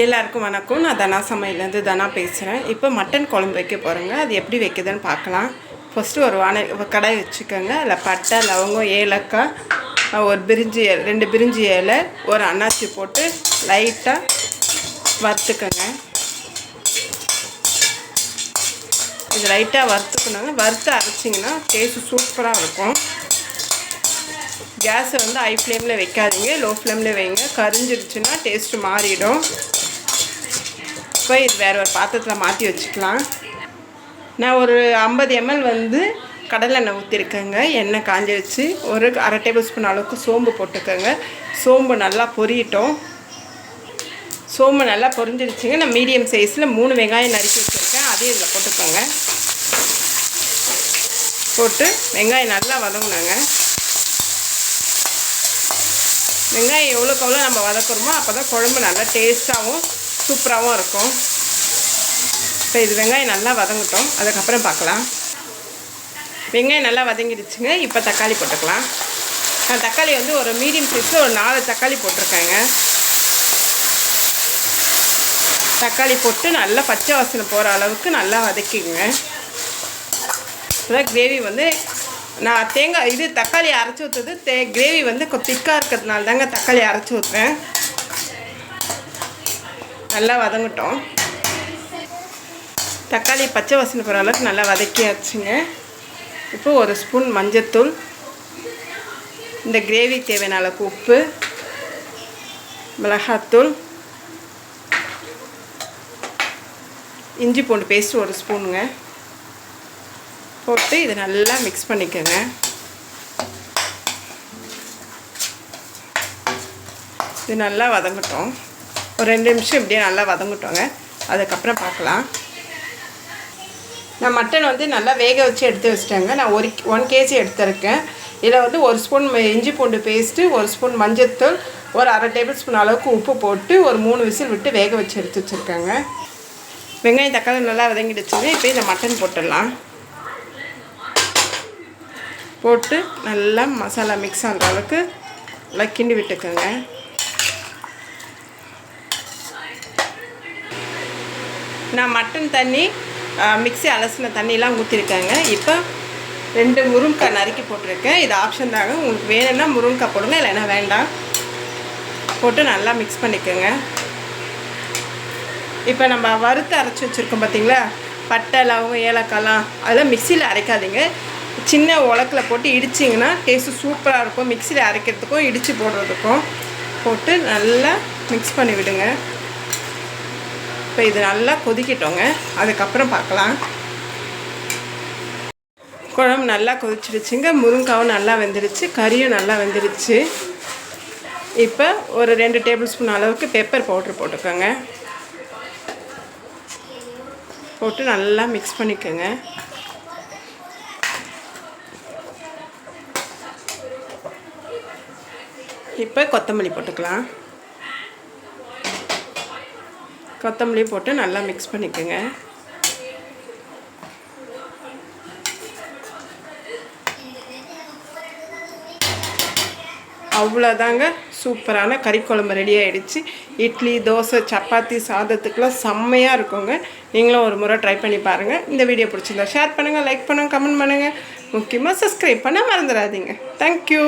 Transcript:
எல்லாருக்கும் வணக்கம். நான் தனா சமையலேருந்து தனா பேசுகிறேன். இப்போ மட்டன் குழம்பு வைக்க போகிறேங்க. அது எப்படி வைக்குதுன்னு பார்க்கலாம். ஃபஸ்ட்டு ஒரு வானை கடாய் வச்சுக்கோங்க. அதில் பட்டை லவங்கம் ஏலக்காய் ஒரு பிரிஞ்சி ரெண்டு பிரிஞ்சி இலை ஒரு அன்னாச்சி போட்டு லைட்டாக வறுத்துக்கோங்க. இது லைட்டாக வறுத்துக்கணுங்க. வறுத்து அரைச்சிங்கன்னா டேஸ்ட்டு சூப்பராக இருக்கும். கேஸை வந்து ஹை ஃப்ளேமில் வைக்காதீங்க. லோ ஃப்ளேமில் வைங்க. கரிஞ்சிருச்சுன்னா டேஸ்ட்டு மாறிடும். அப்போ இது வேறு ஒரு பாத்திரத்தில் மாற்றி வச்சுக்கலாம். நான் ஒரு ஐம்பது எம்எல் வந்து கடலெண்ணெய் ஊற்றிருக்கேங்க எண்ணெய் காஞ்சி வச்சு ஒரு அரை டேபிள் ஸ்பூன் அளவுக்கு சோம்பு போட்டுக்கோங்க. சோம்பு நல்லா பொரியட்டும். சோம்பு நல்லா பொரிஞ்சிருச்சுங்க. நான் மீடியம் சைஸில் மூணு வெங்காயம் நறுக்கி வச்சுருக்கேன். அதையும் இதில் போட்டுக்கோங்க. போட்டு வெங்காயம் நல்லா வதங்கினாங்க வெங்காயம் எவ்வளோக்கு எவ்வளோ நம்ம வதக்குறோமோ அப்போ தான் குழம்பு நல்லா டேஸ்ட்டாகவும் சூப்பராகவும் இருக்கும். இப்போ இது வெங்காயம் நல்லா வதங்கட்டும். அதுக்கப்புறம் பார்க்கலாம். வெங்காயம் நல்லா வதங்கிடுச்சுங்க. இப்போ தக்காளி போட்டுக்கலாம். நான் தக்காளி வந்து ஒரு மீடியம் சைஸில் ஒரு நாலு தக்காளி போட்டிருக்கேங்க. தக்காளி போட்டு நல்லா பச்சை வாசனை போகிற அளவுக்கு நல்லா வதக்கிங்க அதான் கிரேவி வந்து நான் தேங்காய் இது தக்காளி அரைச்சி ஊற்றுறது தே கிரேவி வந்து கொஞ்சம் திக்காக இருக்கிறதுனால தாங்க தக்காளி அரைச்சி ஊற்றுறேன் நல்லா வதங்கட்டும். தக்காளி பச்சை வாசனை போகிற அளவுக்கு நல்லா வதக்கியாச்சுங்க. இப்போ ஒரு ஸ்பூன் மஞ்சத்தூள் இந்த கிரேவி தேவையான அளவுக்கு உப்பு மிளகாத்தூள் இஞ்சி பூண்டு பேஸ்ட் ஒரு ஸ்பூனுங்க. போட்டு இதை நல்லா மிக்ஸ் பண்ணிக்கோங்க. இது நல்லா வதங்கட்டும். ஒரு ரெண்டு நிமிஷம் இப்படியே நல்லா வதங்கிட்டோங்க. அதுக்கப்புறம் பார்க்கலாம். நான் மட்டன் வந்து நல்லா வேக வச்சு எடுத்து வச்சிட்டேங்க. நான் ஒரு ஒன் கேஜி எடுத்திருக்கேன். இதில் வந்து ஒரு ஸ்பூன் இஞ்சி பூண்டு பேஸ்ட்டு ஒரு ஸ்பூன் மஞ்சத்தூள் ஒரு அரை டேபிள் ஸ்பூன் அளவுக்கு உப்பு போட்டு ஒரு மூணு விசில் விட்டு வேக வச்சு எடுத்து வச்சுருக்கேங்க. வெங்காயம் தக்காளி நல்லா வதங்கிடுச்சுங்க. இப்போ இந்த மட்டன் போட்டுடலாம். போட்டு நல்லா மசாலா மிக்ஸ் ஆகிற அளவுக்கு நல்லா கிண்டி விட்டுக்கோங்க. நான் மட்டன் தண்ணி மிக்ஸி அலசின தண்ணியெலாம் ஊற்றிருக்கேங்க இப்போ ரெண்டு முருங்கைக்காய் நறுக்கி போட்டிருக்கேன். இது ஆப்ஷன் தாங்க. உங்களுக்கு வேணும்னா முருங்கைக்காய் போடுங்க இல்லைன்னா வேண்டாம். போட்டு நல்லா மிக்ஸ் பண்ணிக்கோங்க. இப்போ நம்ம வறுத்து அரைச்சி வச்சுருக்கோம் பார்த்தீங்களா பட்டை லவங்கம் ஏலக்காய்லாம் அதெல்லாம் மிக்சியில் அரைக்காதீங்க. சின்ன உலக்கில் போட்டு இடிச்சிங்கன்னா டேஸ்ட்டு சூப்பராக இருக்கும். மிக்சியில் அரைக்கிறதுக்கும் இடித்து போடுறதுக்கும் போட்டு நல்லா மிக்ஸ் பண்ணி விடுங்க இப்போ இது நல்லா கொதிக்கிட்டோங்க. அதுக்கப்புறம் பார்க்கலாம். குழம்பு நல்லா கொதிச்சிருச்சுங்க. முருங்காவும் நல்லா வெந்துருச்சு. கறியும் நல்லா வெந்துருச்சு. இப்போ ஒரு ரெண்டு டேபிள் ஸ்பூன் அளவுக்கு பெப்பர் பவுட்ரு போட்டுக்கோங்க. போட்டு நல்லா மிக்ஸ் பண்ணிக்கோங்க. இப்போ கொத்தமல்லி போட்டுக்கலாம். கொத்தமல்லி போட்டு நல்லா மிக்ஸ் பண்ணிக்கோங்க. அவ்வளோதாங்க சூப்பரான கறி குழம்பு ரெடி ஆகிடுச்சு இட்லி தோசை சப்பாத்தி சாதத்துக்கெலாம் செம்மையாக இருக்குங்க. நீங்களும் ஒரு முறை ட்ரை பண்ணி பாருங்கள் இந்த வீடியோ பிடிச்சிருந்தா ஷேர் பண்ணுங்கள் லைக் பண்ணுங்கள் கமெண்ட் பண்ணுங்கள் முக்கியமாக சப்ஸ்கிரைப் பண்ண மறந்துடாதீங்க. தேங்க்யூ